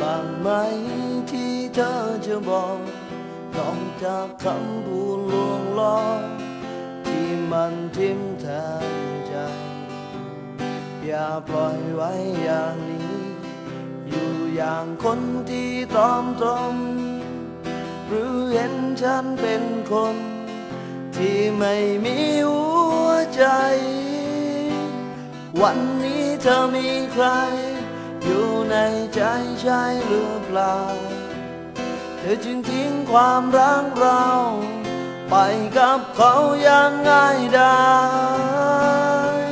บางไหมที่เธอจะบอกนอกจากคำพูดลวงล้อที่มันทิ่มแทงใจ อย่าปล่อยไว้อย่างนี้ อยู่อย่างคนที่ตอมตรมหรือเห็นฉันเป็นคน ที่ไม่มีหัวใจ วันนี้เธอมีใคร อยู่ในใจใช่หรือเปล่า เธอจึงทิ้งความรักเรา ไปกับเขาอย่างง่ายดาย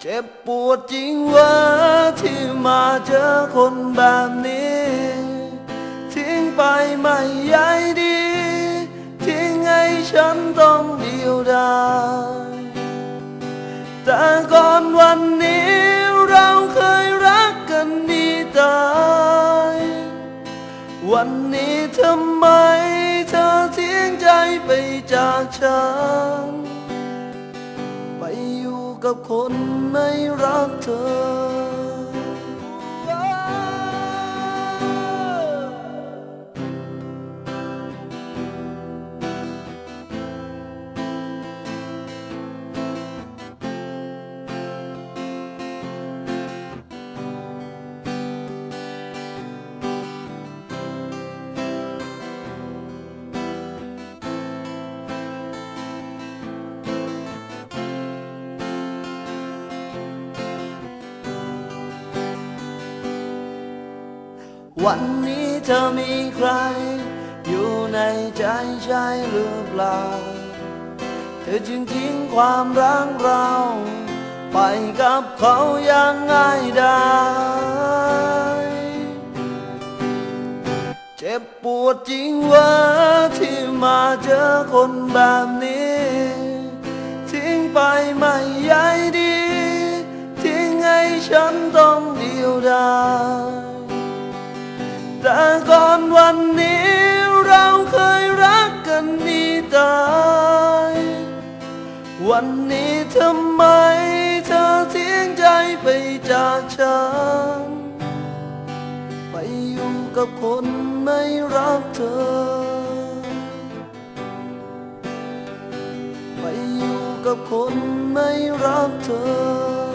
เจ็บปวดจริงว่าที่มาเจอคนแบบนี้ ทิ้งไปไม่ใยดี ทิ้งให้ฉันต้องเดียวดายแต่ก่อนวันนี้ วันนี้ทำไมเธอทิ้งใจไปจากฉัน ไปอยู่กับคนไม่รักเธอ วันนี้เธอมีใคร อยู่ในใจใช่หรือเปล่า เธอจึงทิ้งความรักเรา ไปกับเขาอย่างง่ายดายเจ็บปวดจริงว่าที่มาเจอคนแบบนี้ ทิ้งไปไม่ใย ก่อนวันนี้เราเคยรักกันดีตาย วันนี้ทำไมเธอทิ้งใจไปจากฉัน ไปอยู่กับคนไม่รักเธอ ไปอยู่กับคนไม่รักเธอ